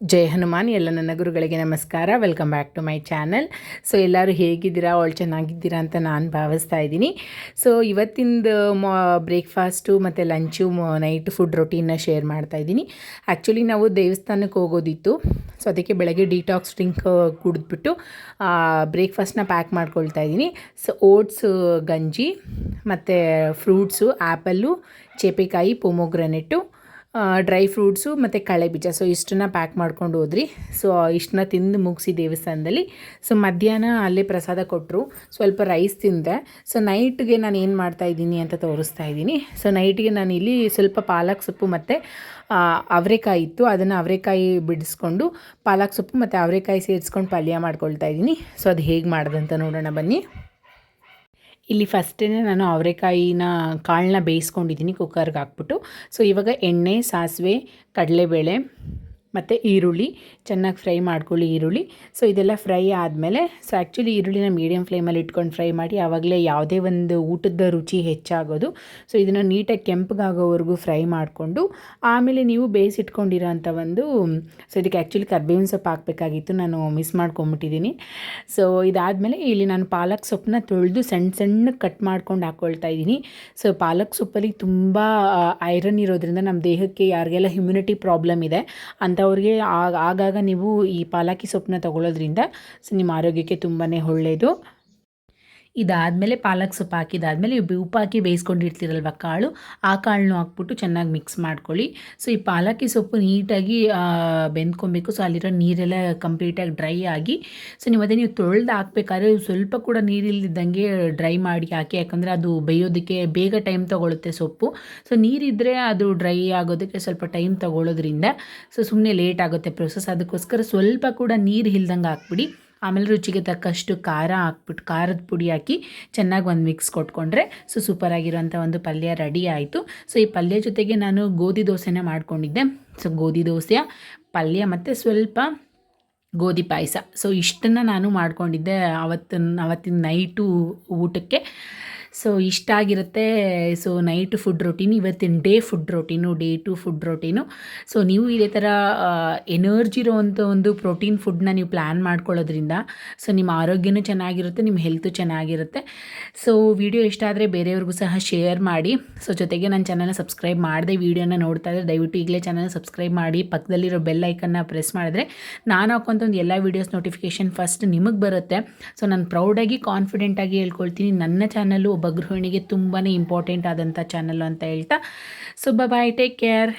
ಜೈ ಹನುಮಾನ್, ಎಲ್ಲ ನನ್ನ ಗುರುಗಳಿಗೆ ನಮಸ್ಕಾರ. Welcome back to my channel so ಎಲ್ಲರೂ ಹೇಗಿದ್ದೀರಾ? ಅವಳು ಚೆನ್ನಾಗಿದ್ದೀರಾ ಅಂತ ನಾನು ಭಾವಿಸ್ತಾ ಇದ್ದೀನಿ. ಸೊ ಇವತ್ತಿಂದು ಮಾ ಬ್ರೇಕ್ಫಾಸ್ಟು ಮತ್ತು ಲಂಚು ನೈಟ್ ಫುಡ್ ರೊಟೀನ್ನ ಶೇರ್ ಮಾಡ್ತಾ ಇದ್ದೀನಿ. ಆ್ಯಕ್ಚುಲಿ ನಾವು ದೇವಸ್ಥಾನಕ್ಕೆ ಹೋಗೋದಿತ್ತು. ಸೊ ಅದಕ್ಕೆ ಬೆಳಗ್ಗೆ ಡಿಟಾಕ್ಸ್ ಡ್ರಿಂಕ್ ಕುಡಿದ್ಬಿಟ್ಟು ಬ್ರೇಕ್ಫಾಸ್ಟ್ನ ಪ್ಯಾಕ್ ಮಾಡ್ಕೊಳ್ತಾ ಇದ್ದೀನಿ. ಸೊ ಓಟ್ಸ್ ಗಂಜಿ, ಮತ್ತು ಫ್ರೂಟ್ಸು ಆ್ಯಪಲ್ಲು ಚೇಪೆಕಾಯಿ ಪೊಮೊಗ್ರನೆಟ್ಟು ಡ್ರೈ ಫ್ರೂಟ್ಸು ಮತ್ತು ಕಳೆ ಬೀಜ. ಸೊ ಇಷ್ಟನ್ನ ಪ್ಯಾಕ್ ಮಾಡ್ಕೊಂಡು ಹೋದ್ರಿ. ಸೊ ಇಷ್ಟನ್ನ ತಿಂದು ಮುಗಿಸಿ ದೇವಸ್ಥಾನದಲ್ಲಿ. ಸೊ ಮಧ್ಯಾಹ್ನ ಅಲ್ಲೇ ಪ್ರಸಾದ ಕೊಟ್ಟರು ಸ್ವಲ್ಪ ರೈಸ್ ತಿಂದೆ. ಸೊ ನೈಟ್ಗೆ ನಾನು ಏನು ಮಾಡ್ತಾ ಇದ್ದೀನಿ ಅಂತ ತೋರಿಸ್ತಾ ಇದ್ದೀನಿ. ಸೊ ನೈಟ್ಗೆ ನಾನು ಇಲ್ಲಿ ಸ್ವಲ್ಪ ಪಾಲಕ್ ಸೊಪ್ಪು ಮತ್ತು ಅವರೆಕಾಯಿ ಇತ್ತು. ಅದನ್ನು ಅವರೆಕಾಯಿ ಬಿಡಿಸ್ಕೊಂಡು ಪಾಲಕ್ ಸೊಪ್ಪು ಮತ್ತು ಅವರೆಕಾಯಿ ಸೇರಿಸ್ಕೊಂಡು ಪಲ್ಯ ಮಾಡ್ಕೊಳ್ತಾ ಇದ್ದೀನಿ. ಸೊ ಅದು ಹೇಗೆ ಮಾಡ್ದಂತ ನೋಡೋಣ ಬನ್ನಿ. ಇಲ್ಲಿ ಫಸ್ಟೇ ನಾನು ಅವರೆಕಾಯಿನ ಕಾಳನ್ನ ಬೇಯಿಸ್ಕೊಂಡಿದ್ದೀನಿ ಕುಕ್ಕರ್ಗೆ ಹಾಕ್ಬಿಟ್ಟು. ಸೊ ಇವಾಗ ಎಣ್ಣೆ ಸಾಸಿವೆ ಕಡಲೆಬೇಳೆ ಮತ್ತು ಈರುಳ್ಳಿ, ಚೆನ್ನಾಗಿ ಫ್ರೈ ಮಾಡ್ಕೊಳ್ಳಿ ಈರುಳ್ಳಿ. ಸೊ ಇದೆಲ್ಲ ಫ್ರೈ ಆದಮೇಲೆ ಸೊ ಆ್ಯಕ್ಚುಲಿ ಈರುಳ್ಳಿನ ಮೀಡಿಯಮ್ ಫ್ಲೇಮಲ್ಲಿ ಇಟ್ಕೊಂಡು ಫ್ರೈ ಮಾಡಿ, ಆವಾಗಲೇ ಯಾವುದೇ ಒಂದು ಊಟದ ರುಚಿ ಹೆಚ್ಚಾಗೋದು. ಸೊ ಇದನ್ನು ನೀಟಾಗಿ ಕೆಂಪಗಾಗೋವರೆಗೂ ಫ್ರೈ ಮಾಡಿಕೊಂಡು, ಆಮೇಲೆ ನೀವು ಬೇಯಿಸಿಟ್ಕೊಂಡಿರೋ ಅಂಥ ಒಂದು ಸೊ ಇದಕ್ಕೆ ಆ್ಯಕ್ಚುಲಿ ಕರ್ಬೇವಿನ ಸೊಪ್ಪು ಹಾಕಬೇಕಾಗಿತ್ತು, ನಾನು ಮಿಸ್ ಮಾಡ್ಕೊಂಬಿಟ್ಟಿದ್ದೀನಿ. ಸೊ ಇದಾದಮೇಲೆ ಇಲ್ಲಿ ನಾನು ಪಾಲಕ್ ಸೊಪ್ಪನ್ನ ತೊಳೆದು ಸಣ್ಣ ಸಣ್ಣ ಕಟ್ ಮಾಡ್ಕೊಂಡು ಹಾಕ್ಕೊಳ್ತಾ ಇದ್ದೀನಿ. ಸೊ ಪಾಲಕ್ ಸೊಪ್ಪಲ್ಲಿ ತುಂಬ ಐರನ್ ಇರೋದ್ರಿಂದ ನಮ್ಮ ದೇಹಕ್ಕೆ ಯಾರಿಗೆಲ್ಲ ಇಮ್ಯುನಿಟಿ ಪ್ರಾಬ್ಲಮ್ ಇದೆ ಅಂಥವ್ರಿಗೆ ಆಗಾಗ ನೀವು ಈ ಪಾಲಕಿ ಸೊಪ್ಪನ್ನ ತಗೊಳ್ಳೋದ್ರಿಂದ ನಿಮ್ಮ ಆರೋಗ್ಯಕ್ಕೆ ತುಂಬಾ ಒಳ್ಳೆಯದು ಇದಾದಮೇಲೆ ಪಾಲಕ್ ಸೊಪ್ಪು ಹಾಕಿದಾದಮೇಲೆ ಉಪ್ಪು ಹಾಕಿ ಬೇಯಿಸ್ಕೊಂಡಿರ್ತೀರಲ್ವ ಕಾಳು, ಆ ಕಾಳನ್ನು ಹಾಕ್ಬಿಟ್ಟು ಚೆನ್ನಾಗಿ ಮಿಕ್ಸ್ ಮಾಡ್ಕೊಳ್ಳಿ. ಸೊ ಈ ಪಾಲಕ್ಕಿ ಸೊಪ್ಪು ನೀಟಾಗಿ ಬೆಂದ್ಕೊಬೇಕು. ಸೊ ಅಲ್ಲಿರೋ ನೀರೆಲ್ಲ ಕಂಪ್ಲೀಟಾಗಿ ಡ್ರೈ ಆಗಿ ಸೊ ನೀವು ಅದೇ ನೀವು ತೊಳೆದು ಹಾಕ್ಬೇಕಾದ್ರೆ ಸ್ವಲ್ಪ ಕೂಡ ನೀರಿಲ್ದಿದ್ದಂಗೆ ಡ್ರೈ ಮಾಡಿ ಹಾಕಿ, ಯಾಕಂದರೆ ಅದು ಬೇಯೋದಕ್ಕೆ ಬೇಗ ಟೈಮ್ ತೊಗೊಳುತ್ತೆ ಸೊಪ್ಪು. ಸೊ ನೀರಿದ್ದರೆ ಅದು ಡ್ರೈ ಆಗೋದಕ್ಕೆ ಸ್ವಲ್ಪ ಟೈಮ್ ತೊಗೊಳ್ಳೋದ್ರಿಂದ ಸೊ ಸುಮ್ಮನೆ ಲೇಟ್ ಆಗುತ್ತೆ ಪ್ರೊಸೆಸ್ ಅದಕ್ಕೋಸ್ಕರ ಸ್ವಲ್ಪ ಕೂಡ ನೀರು ಇಲ್ದಂಗೆ ಹಾಕ್ಬಿಡಿ. ಆಮೇಲೆ ರುಚಿಗೆ ತಕ್ಕಷ್ಟು ಖಾರ ಹಾಕ್ಬಿಟ್ಟು ಖಾರದ ಪುಡಿ ಹಾಕಿ ಚೆನ್ನಾಗಿ ಒಂದು ಮಿಕ್ಸ್ ಕೊಟ್ಕೊಂಡ್ರೆ ಸೊ ಸೂಪರಾಗಿರೋಂಥ ಒಂದು ಪಲ್ಯ ರೆಡಿ ಆಯಿತು. ಸೊ ಈ ಪಲ್ಯ ಜೊತೆಗೆ ನಾನು ಗೋಧಿ ದೋಸೆನೇ ಮಾಡ್ಕೊಂಡಿದ್ದೆ. ಸೊ ಗೋಧಿ ದೋಸೆ, ಪಲ್ಯ ಮತ್ತು ಸ್ವಲ್ಪ ಗೋಧಿ ಪಾಯಸ. ಸೊ ಇಷ್ಟನ್ನು ನಾನು ಮಾಡ್ಕೊಂಡಿದ್ದೆ ಅವತ್ತಿನ ಅವತ್ತಿನ ನೈಟು ಊಟಕ್ಕೆ. ಸೊ ಇಷ್ಟ ಆಗಿರುತ್ತೆ ಸೊ ನೈಟ್ ಫುಡ್ ರೊಟೀನ್ ಇವತ್ತಿನ day food routine day two food routine so ನೀವು ಇದೇ ಥರ ಎನರ್ಜಿ ಇರೋವಂಥ ಒಂದು ಪ್ರೋಟೀನ್ ಫುಡ್ನ ನೀವು ಪ್ಲ್ಯಾನ್ ಮಾಡ್ಕೊಳ್ಳೋದ್ರಿಂದ ಸೊ ನಿಮ್ಮ ಆರೋಗ್ಯನೂ ಚೆನ್ನಾಗಿರುತ್ತೆ, ನಿಮ್ಮ ಹೆಲ್ತು ಚೆನ್ನಾಗಿರುತ್ತೆ. ಸೊ ವಿಡಿಯೋ ಇಷ್ಟ ಆದರೆ ಬೇರೆಯವ್ರಿಗೂ ಸಹ ಶೇರ್ ಮಾಡಿ. ಸೊ ಜೊತೆಗೆ ನನ್ನ ಚಾನಲ್ನ ಸಬ್ಸ್ಕ್ರೈಬ್ ಮಾಡಿದೆ ವೀಡಿಯೋನ ನೋಡ್ತಾ ಇದ್ದರೆ ದಯವಿಟ್ಟು ಈಗಲೇ ಚಾನಲ್ನ ಸಬ್ಸ್ಕ್ರೈಬ್ ಮಾಡಿ. ಪಕ್ಕದಲ್ಲಿರೋ ಬೆಲ್ ಐಕನ್ನ ಪ್ರೆಸ್ ಮಾಡಿದ್ರೆ, ನಾನು ಹಾಕೋಂಥ ಒಂದು ಎಲ್ಲ ವೀಡಿಯೋಸ್ ನೋಟಿಫಿಕೇಷನ್ ಫಸ್ಟ್ ನಿಮಗೆ ಬರುತ್ತೆ. ಸೊ ನಾನು ಪ್ರೌಡಾಗಿ ಕಾನ್ಫಿಡೆಂಟಾಗಿ ಹೇಳ್ಕೊಳ್ತೀನಿ. ನನ್ನ ಚಾನಲ್ಲು ಒಬ್ಬ ಗೃಹಿಣಿಗೆ ತುಂಬಾ ಇಂಪಾರ್ಟೆಂಟ್ ಆದಂಥ ಚಾನಲ್ ಅಂತ ಹೇಳ್ತಾ. So bye take care